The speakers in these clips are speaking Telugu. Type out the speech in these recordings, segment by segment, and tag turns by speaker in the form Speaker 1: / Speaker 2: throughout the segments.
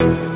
Speaker 1: ప్రభుత్వ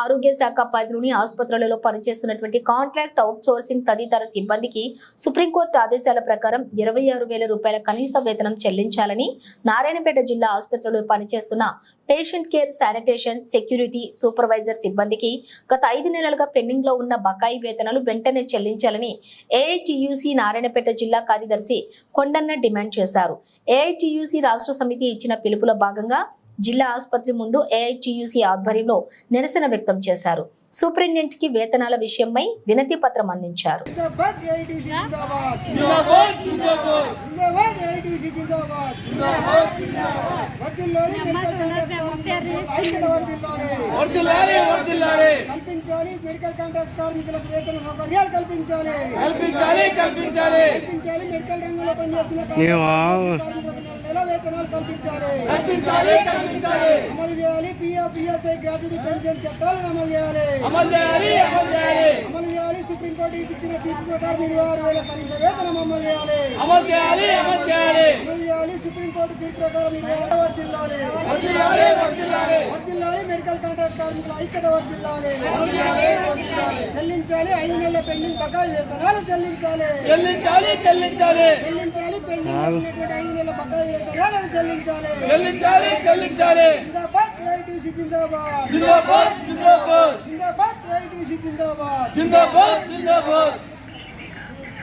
Speaker 1: ఆరోగ్య శాఖ పరిధిలోని ఆసుపత్రులలో పనిచేస్తున్నటువంటి కాంట్రాక్ట్ అవుట్ సోర్సింగ్ తదితర సిబ్బందికి సుప్రీంకోర్టు ఆదేశాల ప్రకారం ఇరవై ఆరు వేల రూపాయల కనీస వేతనం చెల్లించాలని నారాయణపేట జిల్లా ఆసుపత్రిలో పనిచేస్తున్న patient care sanitation security supervisor సిబ్బందికి గత ఐదు నెలలుగా పెండింగ్లో ఉన్న బకాయి వేతనాలు వెంటనే చెల్లించాలని ఏఐటియుసి నారాయణపేట జిల్లా కార్యదర్శి కొండన్న డిమాండ్ చేశారు. ఏఐటియుసి రాష్ట్ర సమితి ఇచ్చిన పిలుపులో భాగంగా జిల్లా ఆసుపత్రి ముందు ఏఐటియుసి ఆధ్వర్యంలో నిరసన వ్యక్తం చేశారు. సూపరింటెండెంట్కి వేతనాల విషయమై వినతి పత్రం అందించారు.
Speaker 2: ఏఐటీసీ జిందాబాద్
Speaker 3: జిందాబాద్ జిందాబాద్
Speaker 2: జిందాబాద్ ఏఐటీసీ జిందాబాద్ జిందాబాద్ జిందాబాద్ వర్ధిల్లాలి మెడికల్ కాంట్రాక్ట్ ఐక్యత వర్ధిల్లాలి
Speaker 3: వర్దిల్లాలి వర్దిల్లాలి
Speaker 2: కల్పించాలి మెడికల్ కాంట్రాక్ట్ కార్మికులకు వేతన సౌకర్యాలు కల్పించాలి
Speaker 3: కల్పించాలి కల్పించాలి
Speaker 2: కల్పించాలి మెడికల్ రంగంలో పనిచేస్తున్న కార్మికులకు నెల వేతనాలు కల్పించాలి
Speaker 3: కల్పించాలి కల్పించాలి
Speaker 2: అమలు చేయాలి పిఎఫ్ పిఎస్ఐ గ్రాట్యుటీ పెన్షన్ చట్టాలను అమలు చేయాలి
Speaker 3: అమలు చేయాలి అమలు చేయాలి
Speaker 2: అమలు చేయాలి సుప్రీంకోర్టు ఇచ్చిన తీర్పు ప్రకారం ఇరవై ఆరు వేల కనీస వేతనం అమలు చేయాలి
Speaker 3: అమలు చేయాలి అమలు చేయాలి
Speaker 2: అమలు చేయాలి సుప్రీంకోర్టు తీర్పు ప్రకారం ఇరవై ఆరు వర్తిల్లాలి
Speaker 3: వర్దిల్లాలి వర్దిల్లాలి
Speaker 2: వర్తిల్లాలి మెడికల్ కాంట్రాక్ట్ కార్మికుల ఐక్యత వర్తిల్లాలి చెల్లించాలి ఐదు నెలల పెండింగ్ బకాయి వేతనాలు చెల్లించాలి.
Speaker 3: చెల్లించాలి చెల్లించాలి.
Speaker 2: చెల్లించాలి పెండింగ్ ఉన్నటువంటి ఐదు నెలల బకాయి వేతనాలను చెల్లించాలి.
Speaker 3: చెల్లించాలి చెల్లించాలి.
Speaker 2: జిందాబాద్ ఏఐటీసీ జిందాబాద్.
Speaker 3: జిందాబాద్ జిందాబాద్.
Speaker 2: జిందాబాద్ ఏఐటీసీ జిందాబాద్.
Speaker 3: జిందాబాద్ జిందాబాద్.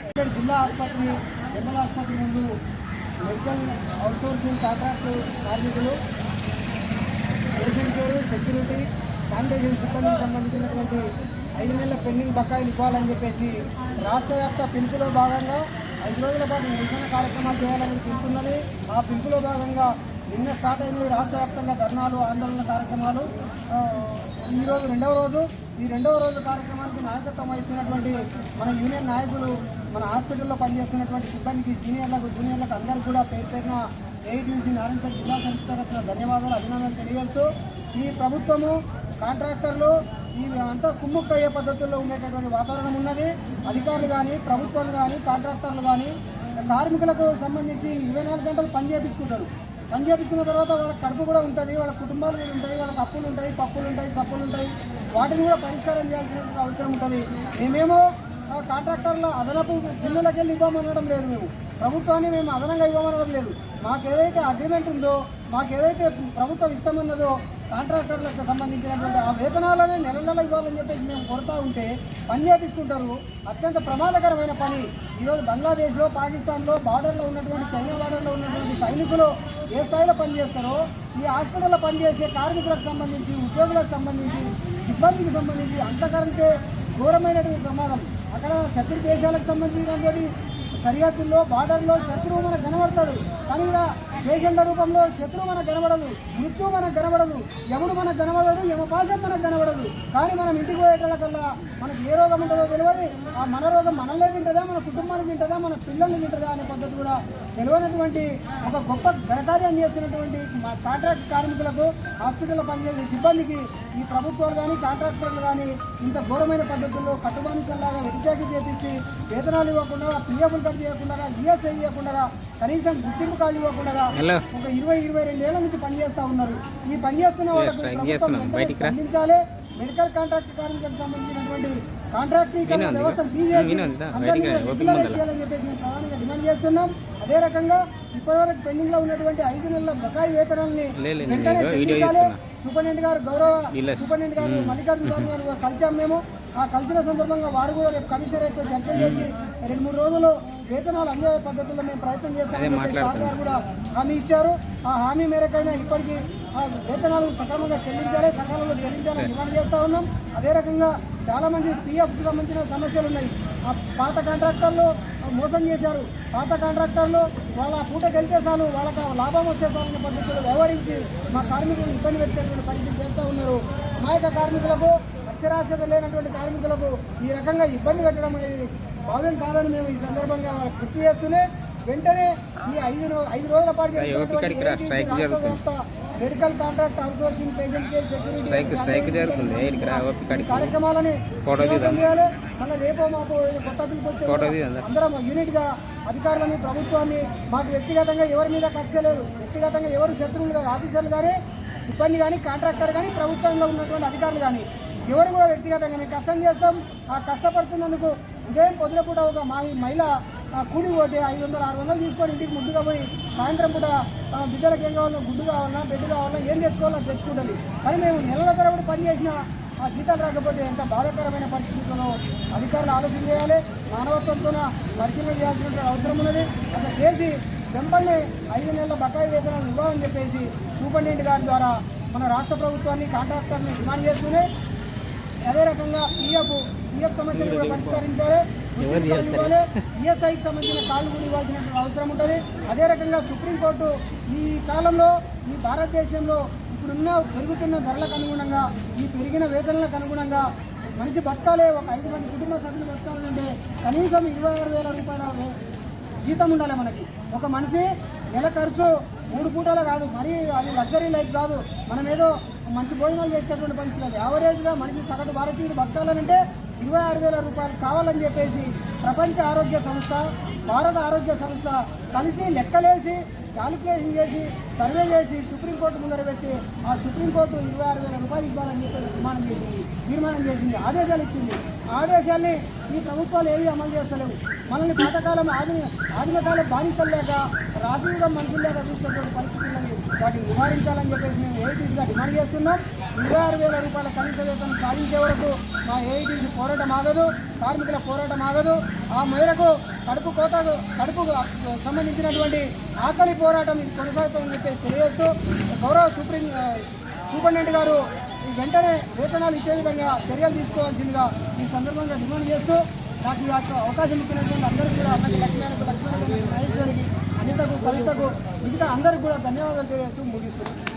Speaker 2: ఇక్కడ జిల్లా ఆసుపత్రి జనరల్ ఆసుపత్రి ముందు మెడికల్ అవుట్సోర్సింగ్ కాంట్రాక్ట్ కార్మికులు పేషెంట్ కేర్ సెక్యూరిటీ శానిటైజేషన్ సిబ్బందికి సంబంధించినటువంటి ఐదు నెలల పెండింగ్ బకాయిలు ఇవ్వాలని చెప్పేసి రాష్ట్ర వ్యాప్త పిలుపులో భాగంగా ఐదు రోజుల పాటు నిరసన కార్యక్రమాలు చేయాలని పిలుపున్నది ఆ పిలుపులో భాగంగా నిన్న స్టార్ట్ అయింది రాష్ట్ర వ్యాప్తంగా ధర్నాలు ఆందోళన కార్యక్రమాలు. ఈరోజు రెండవ రోజు. ఈ రెండవ రోజు కార్యక్రమానికి నాయకత్వం వహిస్తున్నటువంటి మన యూనియన్ నాయకులు మన హాస్పిటల్లో పనిచేస్తున్నటువంటి సిబ్బందికి సీనియర్లకు జూనియర్లకు అందరికీ కూడా పేరు పేరున ఏఐటీసీ నారాయణ జిల్లా సంస్థ ధన్యవాదాలు అభినందనలు తెలియజేస్తూ ఈ ప్రభుత్వము కాంట్రాక్టర్లు ఇవి అంతా కుమ్ముక్క అయ్యే పద్ధతుల్లో ఉండేటటువంటి వాతావరణం ఉన్నది. అధికారులు కానీ ప్రభుత్వాలు కానీ కాంట్రాక్టర్లు కానీ కార్మికులకు సంబంధించి ఇరవై నాలుగు గంటలు పని చేయించుకుంటారు పని చేయించుకున్న తర్వాత వాళ్ళ కడుపు కూడా ఉంటుంది వాళ్ళ కుటుంబాలు కూడా ఉంటాయి వాళ్ళకి అప్పులు ఉంటాయి పప్పులు ఉంటాయి తప్పులు ఉంటాయి. వాటిని కూడా పరిష్కారం చేయాల్సిన అవసరం ఉంటుంది. మేమేమో కాంట్రాక్టర్ల అదనపు బిల్లులకి వెళ్ళి ఇవ్వమనడం లేదు మేము. ప్రభుత్వాన్ని మేము అదనంగా ఇవ్వమనడం లేదు. మాకు ఏదైతే అగ్రిమెంట్ ఉందో మాకు ఏదైతే ప్రభుత్వం ఇస్తామన్నదో కాంట్రాక్టర్లకు సంబంధించినటువంటి ఆ వేతనాలనే నెల నెల ఇవ్వాలని చెప్పేసి మేము కొడతా ఉంటే పని చేపించుకుంటారు అత్యంత ప్రమాదకరమైన పని. ఈరోజు బంగ్లాదేశ్లో పాకిస్తాన్లో బార్డర్లో ఉన్నటువంటి చైనా బార్డర్లో ఉన్నటువంటి సైనికులు ఏ స్థాయిలో పనిచేస్తారో ఈ హాస్పిటల్లో పనిచేసే కార్మికులకు సంబంధించి ఉద్యోగులకు సంబంధించి సిబ్బందికి సంబంధించి అంతకంటే ఘోరమైనటువంటి ప్రమాదం. అక్కడ శత్రు దేశాలకు సంబంధించినటువంటి సరిహద్దుల్లో బార్డర్లో శత్రువు మనకు కనబడతాడు. కానీ ఇక్కడ పేషెంట్ల రూపంలో శత్రువు మనకు కనబడదు మృత్యువు మనకు కనబడదు యముడు మనకు కనబడదు యమపాశం మనకు కనబడదు. కానీ మనం ఇంటికి పోయేటోళ్ళకల్లా మనకు ఏ రోగం ఉంటుందో తెలియదు. ఆ మన రోగం మనల్నే తింటుందా మన కుటుంబానికి తింటుందా మన పిల్లల్ని తింటుందా అనే పద్ధతి కూడా తెలియనటువంటి ఒక గొప్ప ఘనకార్యాన్ని చేస్తున్నటువంటి మా కాంట్రాక్ట్ కార్మికులకు హాస్పిటల్లో పనిచేసే సిబ్బందికి ఈ ప్రభుత్వాలు కానీ కాంట్రాక్టర్లు కానీ ఇంత ఘోరమైన పద్ధతుల్లో కట్టుబానిసల్లాగా వెతిచాకి చేపించి వేతనాలు ఇవ్వకుండా పిఎఫ్లు కట్ చేయకుండా ఈఎస్ఐ ఇవ్వకుండా కనీసం గుర్తింపు కార్డు ఇవ్వకుండా ఒక ఇరవై ఇరవై రెండు ఏళ్ళ నుంచి పనిచేస్తా ఉన్నారు. ఈ పనిచేస్తున్న వాళ్ళకు స్పందించాలి. మెడికల్ కాంట్రాక్ట్ కార్మికులకు సంబంధించినటువంటి కాంట్రాక్టీకరణ వ్యవస్థను తీసేసి చేయాలని చెప్పేసి మేము ప్రధానంగా డిమాండ్ చేస్తున్నాం. అదే రకంగా ఇప్పటివరకు పెండింగ్లో ఉన్నటువంటి ఐదు నెలల బకాయి వేతనాలని వెంటనే సూపరింటెండెంట్ గారు గౌరవ సూపరింటెండెంట్ గారు మల్లికార్జున గారు కలిసాం మేము. ఆ కలిసిన సందర్భంగా వారు కూడా రేపు కమిషనరేట్ చర్చ చేసి రెండు మూడు రోజులు వేతనాలు అందే పద్ధతుల్లో మేము ప్రయత్నం చేస్తామని చెప్పి సార్ గారు కూడా హామీ ఇచ్చారు. ఆ హామీ మేరకైనా ఇప్పటికీ ఆ వేతనాలు సక్రమంగా చెల్లించాలి సకాలంలో చెల్లించాలని డిమాండ్ చేస్తా ఉన్నాం. అదే రకంగా చాలా మంది పిఎఫ్ సంబంధించిన సమస్యలు ఉన్నాయి. ఆ పాత కాంట్రాక్టర్లు మోసం చేశారు. పాత కాంట్రాక్టర్లు వాళ్ళ పూటకి వెళ్తే చాలు వాళ్ళకి లాభం వస్తే చాలు అనే పద్ధతిలో వ్యవహరించి మా కార్మికులను ఇబ్బంది పెట్టేటువంటి పరిస్థితి చేస్తూ ఉన్నారు. అమాయక కార్మికులకు అక్షరాస్యత లేనటువంటి కార్మికులకు ఈ రకంగా ఇబ్బంది పెట్టడం అనేది భావ్యం కాదని మేము ఈ సందర్భంగా గుర్తు చేస్తూనే వెంటనే ఈ ఐదు ఐదు రోజుల పాటు వ్యవస్థ medical contract outsourcing patient care security కార్యక్రమాలని మళ్ళీ రేపో ఏదో కొత్త పిలుపు. అందరం యూనిట్గా అధికారులని ప్రభుత్వాన్ని మాకు వ్యక్తిగతంగా ఎవరి మీద కక్ష లేదు వ్యక్తిగతంగా ఎవరు శత్రువులు కాదు ఆఫీసర్లు కానీ సిబ్బంది కానీ కాంట్రాక్టర్ కానీ ప్రభుత్వంలో ఉన్నటువంటి అధికారులు కానీ ఎవరు కూడా వ్యక్తిగతంగా మేము కష్టం చేస్తాం. ఆ కష్టపడుతున్నందుకు ఉదయం పొద్దున పూట ఒక మా మహిళ కూలి పోతే ఐదు వందలు ఆరు వందలు తీసుకొని ఇంటికి ముద్దుగా పోయి సాయంత్రం పూట ఆ, బిడ్డలకు ఏం కావాలన్నా గుడ్డు కావాలన్నా బెడ్ కావాలన్నా ఏం తెచ్చుకోవాలో తెచ్చుకుంటుంది. కానీ మేము నెలల తరబడి పనిచేసిన ఆ జీతాలు రాకపోతే ఎంత బాధాకరమైన పరిస్థితుల్లో అధికారులు ఆలోచన చేయాలి. మానవత్వంతో పరిశీలన చేయాల్సిన అవసరం ఉన్నది. అట్లా చేసి వెంపల్ని ఐదు నెలల బకాయి వేతనాలు ఇవ్వాలని చెప్పేసి సూపరింటెండెంట్ గారి ద్వారా మన రాష్ట్ర ప్రభుత్వాన్ని కాంట్రాక్టర్ని డిమాండ్ చేస్తూనే అదే రకంగా పిఎఫ్ పిఎఫ్ సమస్యను కూడా పరిష్కరించాలి. ఇవ్వాలి. ఈఎస్ఐకి సంబంధించిన కాళ్ళు కూడా ఇవ్వాల్సిన అవసరం ఉంటుంది. అదే రకంగా సుప్రీంకోర్టు ఈ కాలంలో ఈ భారతదేశంలో ఇప్పుడున్న పెరుగుతున్న ధరలకు అనుగుణంగా ఈ పెరిగిన వేతనాలకు అనుగుణంగా మనిషి బతకాలే. ఒక ఐదు మంది కుటుంబ సభ్యులు బతకాలంటే కనీసం ఇరవై ఆరు వేల రూపాయల జీతం ఉండాలి మనకి. ఒక మనిషి నెల ఖర్చు మూడు పూటలు కాదు మరీ అది లగ్జరీ లైఫ్ కాదు. మనం ఏదో మంచి భోజనాలు చేసేటువంటి పరిస్థితి అది. యావరేజ్గా మనిషి సగటు భారతీయుడు బతకాలనంటే ఇరవై ఆరు వేల రూపాయలు కావాలని చెప్పేసి ప్రపంచ ఆరోగ్య సంస్థ భారత ఆరోగ్య సంస్థ కలిసి లెక్కలేసి క్యాలిక్యులేషన్ చేసి సర్వే చేసి సుప్రీంకోర్టు ముందర పెట్టి ఆ సుప్రీంకోర్టు ఇరవై ఆరు వేల రూపాయలు ఇవ్వాలని చెప్పి తీర్మానం చేసింది. తీర్మానం చేసింది. ఆదేశాలు ఇచ్చింది. ఆదేశాన్ని ఈ ప్రభుత్వాలు ఏవి అమలు చేస్తలేవు. మనల్ని పాతకాలం ఆది ఆదిమకాలం బానిసలు లేక రాజీవ్గా మనుషులు లేక చూసినటువంటి పరిస్థితులని వాటిని నివారించాలని చెప్పేసి మేము ఏఐటీసీగా డిమాండ్ చేస్తున్నాం. ఇరవై ఆరు వేల రూపాయల కనీస వేతనం సాధించే వరకు మా ఏఐటీసీ పోరాటం ఆగదు కార్మికుల పోరాటం ఆగదు. ఆ మేరకు కడుపు కోత కడుపు సంబంధించినటువంటి ఆకలి పోరాటం ఇది కొనసాగుతుందని చెప్పేసి తెలియజేస్తూ గౌరవ సుప్రీం సూపరింటెండెంట్ గారు ఈ వెంటనే వేతనాలు ఇచ్చే విధంగా చర్యలు తీసుకోవాల్సిందిగా ఈ సందర్భంగా డిమాండ్ చేస్తూ నాకు ఈ యొక్క అవకాశం ఇచ్చినటువంటి అందరికీ కూడా అన్నకి లక్ష్మీ లక్ష్మీ మహేశ్వరికి అనితకు కవితకు మిగతా అందరికి కూడా ధన్యవాదాలు తెలియజేస్తూ ముగిస్తున్నాను.